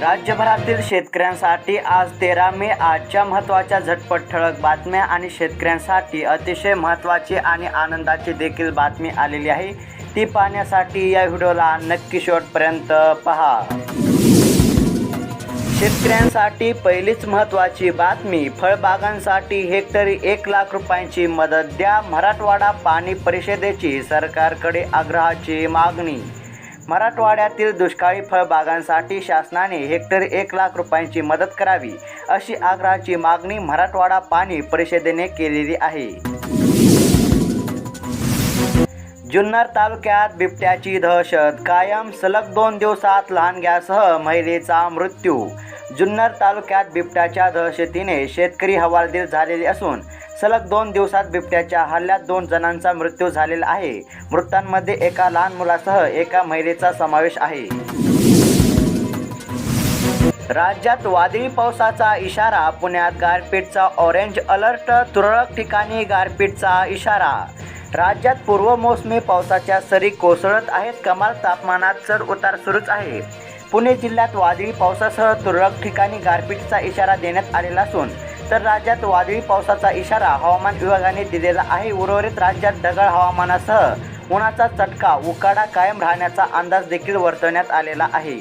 राज्यभरातील शेतकऱ्यांसाठी आज तेरा मे आजच्या महत्त्वाच्या झटपट ठळक बातम्या आणि शेतकऱ्यांसाठी अतिशय महत्त्वाची आणि आनंदाची देखील बातमी आलेली आहे. ती पाहण्यासाठी या व्हिडिओला नक्की शेवटपर्यंत पहा. शेतकऱ्यांसाठी पहिलीच महत्त्वाची बातमी फळबागांसाठी हेक्टरी एक लाख रुपयांची मदत द्या मराठवाडा पाणी परिषदेची सरकारकडे आग्रहाची मागणी. मराठवाड्यातील दुष्काळी फळबागांसाठी शासनाने हेक्टर एक लाख रुपयांची मदत करावी अशी आग्रहाची मागणी मराठवाडा पाणी परिषदेने केलेली आहे. जुन्नर तालुक्यात बिबट्याची दहशत कायम सलग दोन दिवसात लहानग्यासह महिलेचा मृत्यू जुन्नर तालुक्यात बिबट्याच्या दहशतीने शेतकरी हवालदिल झालेले असून सलग दोन दिवसात बिबट्याच्या हल्ल्यात दोन जणांचा मृत्यू झालेला आहे. मृतांमध्ये एका लहान मुलासह एका महिलेचा समावेश आहे. राज्यात वादळी पावसाचा इशारा पुण्यात गारपीटचा ऑरेंज अलर्ट तुरळक ठिकाणी गारपीटचा इशारा. राज्यात पूर्व मोसमी पावसाच्या सरी कोसळत आहेत कमाल तापमानात चढ उतार सुरूच आहे. पुणे जिल्ह्यात वादळी पावसासह तुरळक ठिकाणी गारपीटचा इशारा देण्यात आलेला असून तर राज्यात वादळी पावसाचा इशारा हवामान विभागाने दिलेला आहे. उर्वरित राज्यात ढगाळ हवामानासह उन्हाचा चटका उकाडा कायम राहण्याचा अंदाज देखील वर्तवण्यात आलेला आहे.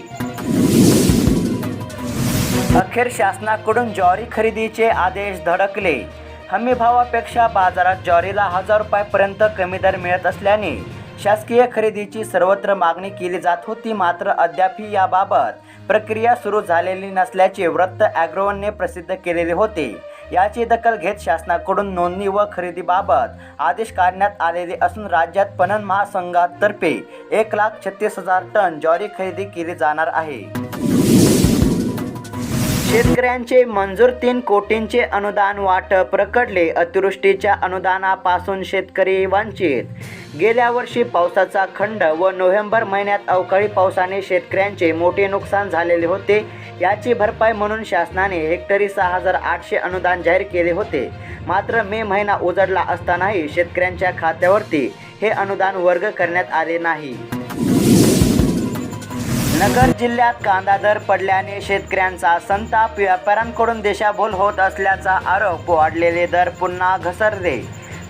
अखेर शासनाकडून ज्वारी खरेदीचे आदेश धडकले. हमीभावापेक्षा बाजारात ज्वारीला हजार रुपयापर्यंत कमी दर मिळत असल्याने शासकीय खरेदीची सर्वत्र मागणी केली जात होती मात्र अद्यापही याबाबत प्रक्रिया सुरू झालेली नसल्याचे वृत्त ॲग्रोवनने प्रसिद्ध केलेले होते. याची दखल घेत शासनाकडून नोंदणी व खरेदीबाबत आदेश काढण्यात आलेले असून राज्यात पणन महासंघातर्फे एक लाख छत्तीस हजार टन ज्वारी खरेदी केली जाणार आहे. शेतकऱ्यांचे मंजूर तीन कोटींचे अनुदान वाटप रखडले अतिवृष्टीच्या अनुदानापासून शेतकरी वंचित. गेल्या वर्षी पावसाचा खंड व नोव्हेंबर महिन्यात अवकाळी पावसाने शेतकऱ्यांचे मोठे नुकसान झालेले होते. याची भरपाई म्हणून शासनाने हेक्टरी सहा हजार आठशे अनुदान जाहीर केले होते. मात्र मे महिना उजडला असतानाही शेतकऱ्यांच्या खात्यावरती हे अनुदान वर्ग करण्यात आले नाही. नगर जिल्ह्यात कांदा दर पडल्याने शेतकऱ्यांचा संताप व्यापाऱ्यांकडून दिशाभूल होत असल्याचा आरोप वाढलेले दर पुन्हा घसरले.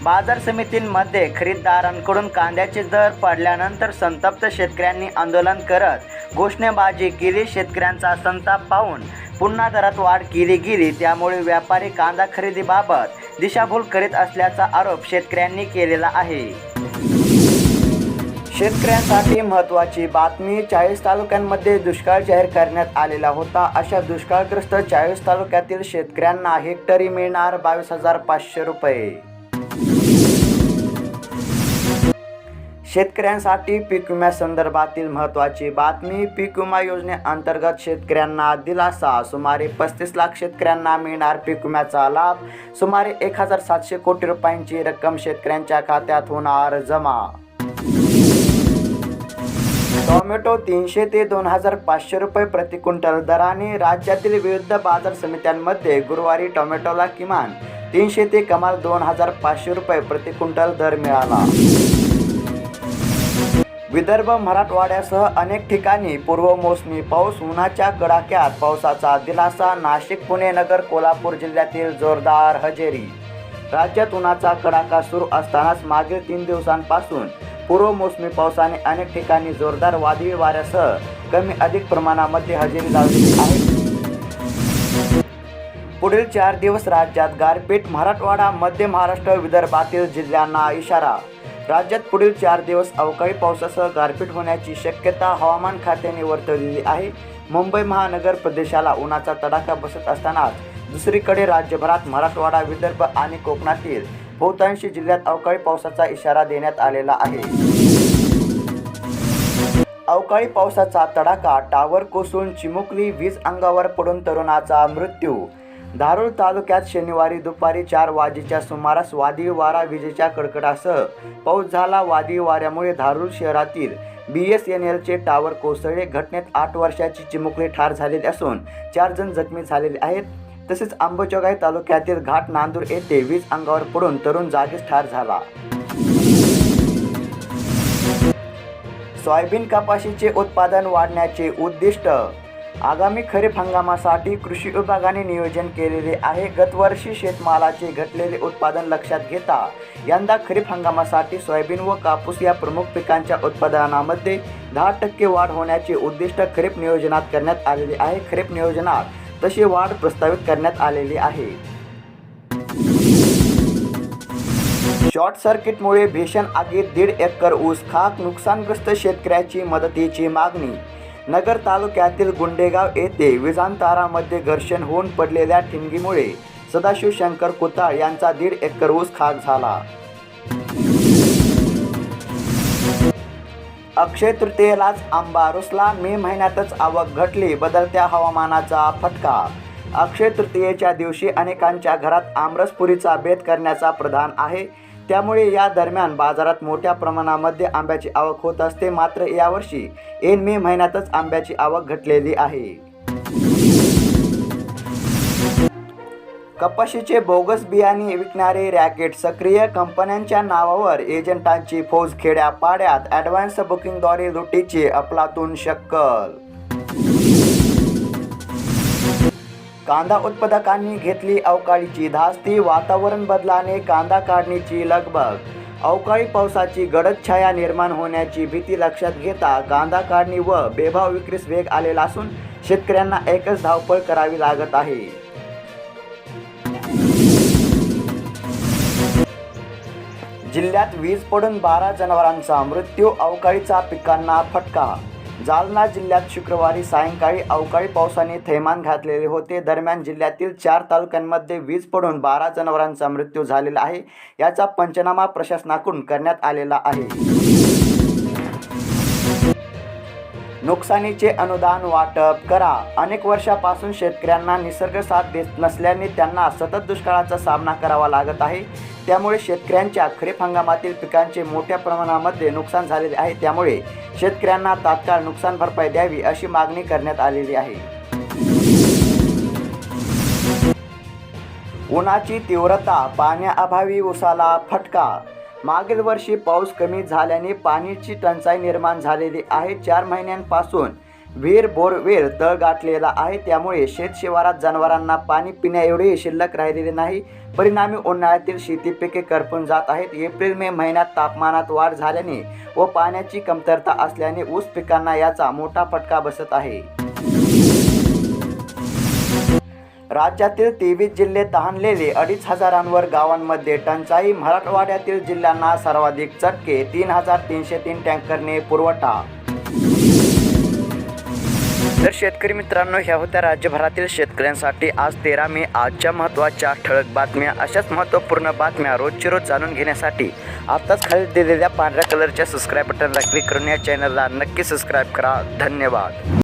बाजार समितींमध्ये खरीददारांकडून कांद्याचे दर पडल्यानंतर संतप्त शेतकऱ्यांनी आंदोलन करत घोषणेबाजी केली शेतकऱ्यांचा संताप पाहून पुन्हा दरात वाढ केली गेली. त्यामुळे व्यापारी कांदा खरेदीबाबत दिशाभूल करीत असल्याचा आरोप शेतकऱ्यांनी केलेला आहे. शेतकऱ्यांसाठी महत्त्वाची बातमी चाळीस तालुक्यांमध्ये दुष्काळ जाहीर करण्यात आलेला होता. अशा दुष्काळग्रस्त चाळीस तालुक्यातील शेतकऱ्यांना हेक्टरी मिळणार बावीस हजार पाचशे रुपये. शेतकऱ्यांसाठी पीक विम्यासंदर्भातील महत्त्वाची बातमी पीक विमा योजनेअंतर्गत शेतकऱ्यांना दिलासा सुमारे पस्तीस लाख शेतकऱ्यांना मिळणार पीक विम्याचा लाभ सुमारे एक हजार सातशे कोटी रुपयांची रक्कम शेतकऱ्यांच्या खात्यात होणार जमा. टोमॅटो तीनशे ते दोन हजार पाचशे रुपये प्रति क्विंटल दराने राज्यातील विविध बाजार समित्यांमध्ये गुरुवारी टोमॅटोला किमान तीनशे ते कमाल दोन हजार पाचशे रुपये प्रति क्विंटल दर मिळाला. विदर्भ मराठवाड्यासह अनेक ठिकाणी पूर्व मोसमी पाऊस उन्हाच्या कडाक्यात पावसाचा दिलासा नाशिक पुणे नगर कोल्हापूर जिल्ह्यातील जोरदार हजेरी. राज्यात उन्हाचा कडाका सुरू असतानाच मागील तीन दिवसांपासून पूर्व मोसमी पावसाने अनेक ठिकाणी जोरदार वादळी वाऱ्यासह कमी अधिक प्रमाणामध्ये हजेरी लावलेली आहे. पुढील चार दिवस राज्यात गारपीट. मराठवाडा मध्य महाराष्ट्र विदर्भातील जिल्ह्यांना इशारा. राज्यात पुढील चार दिवस अवकाळी पावसासह गारपीट होण्याची शक्यता हवामान खात्याने वर्तवलेली आहे. मुंबई महानगर प्रदेशाला उन्हाचा तडाखा बसत असतानाच दुसरीकडे राज्यभरात मराठवाडा विदर्भ आणि कोकणातील बहुतांशी जिल्ह्यात अवकाळी पावसाचा इशारा देण्यात आलेला आहे. अवकाळी पावसाचा तडाखा टावर कोसळून चिमुकली वीज अंगावर पडून तरुणाचा मृत्यू. धारूर तालुक्यात शनिवारी दुपारी चार वाजेच्या सुमारास वादळी वारा विजेच्या कडकडासह पाऊस झाला. वादळी वाऱ्यामुळे धारूर शहरातील बी एस एन एलचे टावर कोसळले. घटनेत आठ वर्षाची चिमुकली ठार झालेली असून चार जण जखमी झालेले आहेत. तसेच आंबोचोगाई तालुक्यातील घाट नांदूर येथे वीज अंगावर पडून तरुण जागीच ठार झाला. सोयाबीन कपाशीचे उत्पादन वाढण्याचे उद्दिष्ट. आगामी खरीप हंगामासाठी कृषी विभागाने नियोजन केलेले आहे गतवर्षी शेतमालाचे घटलेले उत्पादन लक्षात घेता. यंदा खरीप हंगामासाठी सोयाबीन व कापूस या प्रमुख पिकांच्या उत्पादनामध्ये दहा टक्के वाढ होण्याचे उद्दिष्ट खरीप नियोजनात करण्यात आलेले आहे. खरीप नियोजनात तशी वाढ प्रस्तावित करण्यात आलेली आहे. शॉर्ट सर्किटमुळे भीषण आगीत दीड एकर ऊस खाक नुकसानग्रस्त शेतकऱ्याची मदतीची मागणी. नगर तालुक्यातील गुंडेगाव येथे विजांतारामध्ये घर्षण होऊन पडलेल्या ठिणगीमुळे सदाशिव शंकर कुताळ यांचा दीड एकर ऊस खाक झाला. अक्षय तृतीयेलाच आंबा रुसला. मे महिन्यातच आवक घटली बदलत्या हवामानाचा फटका. अक्षय तृतीयेच्या दिवशी अनेकांच्या घरात आमरसपुरीचा बेत करण्याचा प्रधान आहे. त्यामुळे या दरम्यान बाजारात मोठ्या प्रमाणामध्ये आंब्याची आवक होत असते मात्र यावर्षी ऐन मे महिन्यातच आंब्याची आवक घटलेली आहे. कपाशीचे बोगस बियाणे विकणारे रॅकेट सक्रिय कंपन्यांच्या नावावर एजंटांची फौज खेड्या पाड्यात ॲडव्हान्स बुकिंगद्वारे लुटीची अफलातून शक्कल. कांदा उत्पादकांनी घेतली अवकाळीची धास्ती वातावरण बदलाने कांदा काढणीची लगबग. अवकाळी पावसाची गडद छाया निर्माण होण्याची भीती लक्षात घेता कांदा काढणी व बेभाव विक्रीस वेग आलेला असून शेतकऱ्यांना एकच धावपळ करावी लागत आहे. जिल्ह्यात वीज पडून बारा जनावरांचा मृत्यू अवकाळीचा पिकांना फटका. जालना जिल्ह्यात शुक्रवारी सायंकाळी अवकाळी पावसाने थैमान घातलेले होते. दरम्यान जिल्ह्यातील चार तालुक्यांमध्ये वीज पडून बारा जनावरांचा मृत्यू झालेला आहे. याचा पंचनामा प्रशासनाकडून करण्यात आलेला आहे. नुकसानीचे अनुदान वाटप करा. अनेक वर्षापासून शेतकऱ्यांना निसर्ग साथ देत नसल्याने त्यांना सतत दुष्काळाचा सामना करावा लागत आहे. त्यामुळे शेतकऱ्यांच्या खरीप हंगामातील पिकांचे मोठ्या प्रमाणामध्ये नुकसान झालेले आहे. त्यामुळे शेतकऱ्यांना तात्काळ नुकसान भरपाई द्यावी अशी मागणी करण्यात आलेली आहे. उन्हाची तीव्रता पाण्याअभावी उसाला फटका मागील वर्षी पाऊस कमी झाल्याने पाण्याची टंचाई निर्माण झालेली आहे. चार महिन्यांपासून विहीर बोरवेल तळ गाठलेला आहे. त्यामुळे शेतशिवारात जनावरांना पाणी पिण्याएवढे शिल्लक राहिलेले नाही. परिणामी उन्हाळ्यातील शेती पिके करपून जात आहेत. एप्रिल मे महिन्यात तापमानात वाढ झाल्याने व पाण्याची कमतरता असल्याने ऊस पिकांना याचा मोठा फटका बसत आहे. राज्यातील तेवीस जिल्हे तहानलेले अडीच हजारांवर गावांमध्ये टंचाई. मराठवाड्यातील जिल्ह्यांना सर्वाधिक चटके तीन हजार तीनशे तीन टँकरने पुरवठा. तर शेतकरी मित्रांनो ह्या होत्या राज्यभरातील शेतकऱ्यांसाठी आज तेरा मे. आजच्या महत्त्वाच्या ठळक बातम्या. अशाच महत्त्वपूर्ण बातम्या रोजची रोज जाणून घेण्यासाठी आत्ताच खाली दिलेल्या पांढऱ्या कलरच्या सबस्क्राईब बटनला क्लिक करून या चॅनलला नक्की सबस्क्राईब करा. धन्यवाद.